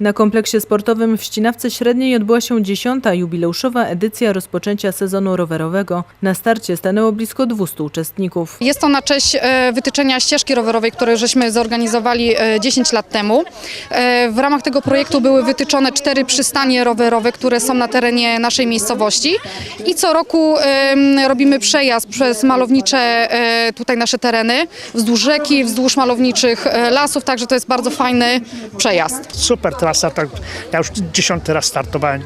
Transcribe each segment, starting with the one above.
Na kompleksie sportowym w Ścinawce Średniej odbyła się dziesiąta jubileuszowa edycja rozpoczęcia sezonu rowerowego. Na starcie stanęło blisko 200 uczestników. Jest to na cześć e, wytyczenia ścieżki rowerowej, które żeśmy zorganizowali e, 10 lat temu. E, W ramach tego projektu były wytyczone cztery przystanie rowerowe, które są na terenie naszej miejscowości i co roku robimy przejazd przez malownicze e, tutaj nasze tereny, wzdłuż rzeki, wzdłuż malowniczych e, lasów, także to jest bardzo fajny przejazd. super trasa, tak, ja już dziesiąty raz startowałem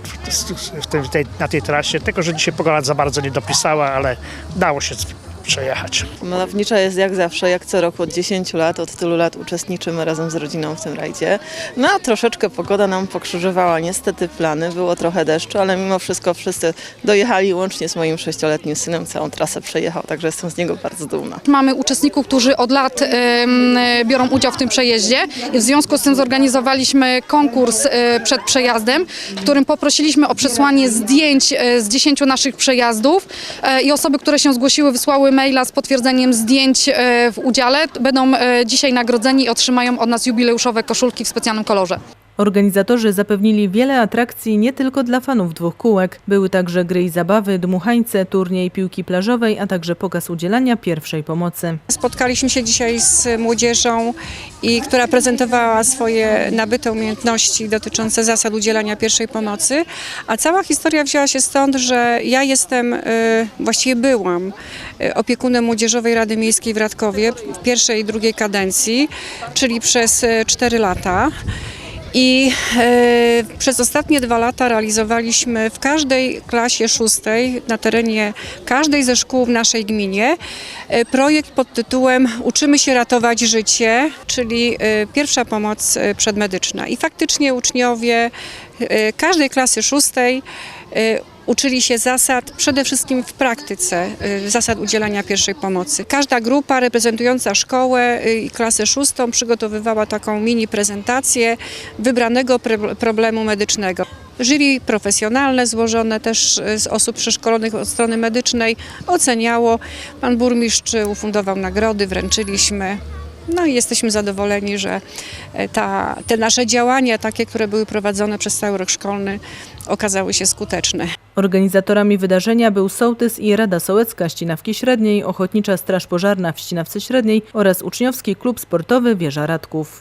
w tej, na tej trasie, tylko że dzisiaj pogoda za bardzo nie dopisała, ale dało się przejechać. Malownicza jest jak zawsze, jak co roku od 10 lat, od tylu lat uczestniczymy razem z rodziną w tym rajdzie. No a troszeczkę pogoda nam pokrzyżowała niestety plany, było trochę deszczu, ale mimo wszystko wszyscy dojechali łącznie z moim sześcioletnim synem, całą trasę przejechał, także jestem z niego bardzo dumna. Mamy uczestników, którzy od lat em, biorą udział w tym przejeździe i w związku z tym zorganizowaliśmy konkurs e, przed przejazdem, w którym poprosiliśmy o przesłanie zdjęć e, z 10 naszych przejazdów e, i osoby, które się zgłosiły, wysłały maila z potwierdzeniem zdjęć e, w udziale. Będą e, dzisiaj nagrodzeni i otrzymają od nas jubileuszowe koszulki w specjalnym kolorze. Organizatorzy zapewnili wiele atrakcji nie tylko dla fanów dwóch kółek. Były także gry i zabawy, dmuchańce, turniej piłki plażowej, a także pokaz udzielania pierwszej pomocy. Spotkaliśmy się dzisiaj z młodzieżą, i która prezentowała swoje nabyte umiejętności dotyczące zasad udzielania pierwszej pomocy, a cała historia wzięła się stąd, że ja jestem, y, właściwie byłam y, opiekunem Młodzieżowej Rady Miejskiej w Radkowie w pierwszej i drugiej kadencji, czyli przez y, 4 lata. I e, przez ostatnie dwa lata realizowaliśmy w każdej klasie szóstej na terenie każdej ze szkół w naszej gminie e, projekt pod tytułem Uczymy się ratować życie, czyli e, pierwsza pomoc e, przedmedyczna. I faktycznie uczniowie e, każdej klasy szóstej e, uczyli się zasad, przede wszystkim w praktyce, y, zasad udzielania pierwszej pomocy. Każda grupa reprezentująca szkołę y, i klasę szóstą przygotowywała taką mini prezentację wybranego problemu medycznego. Jury profesjonalne, złożone też y, z osób przeszkolonych od strony medycznej, oceniało. Pan burmistrz ufundował nagrody, wręczyliśmy. No i jesteśmy zadowoleni, że e, ta, te nasze działania, takie, które były prowadzone przez cały rok szkolny, okazały się skuteczne. Organizatorami wydarzenia był Sołtys i Rada Sołecka Ścinawki Średniej, Ochotnicza Straż Pożarna w Ścinawce Średniej oraz Uczniowski Klub Sportowy Wieża Radków.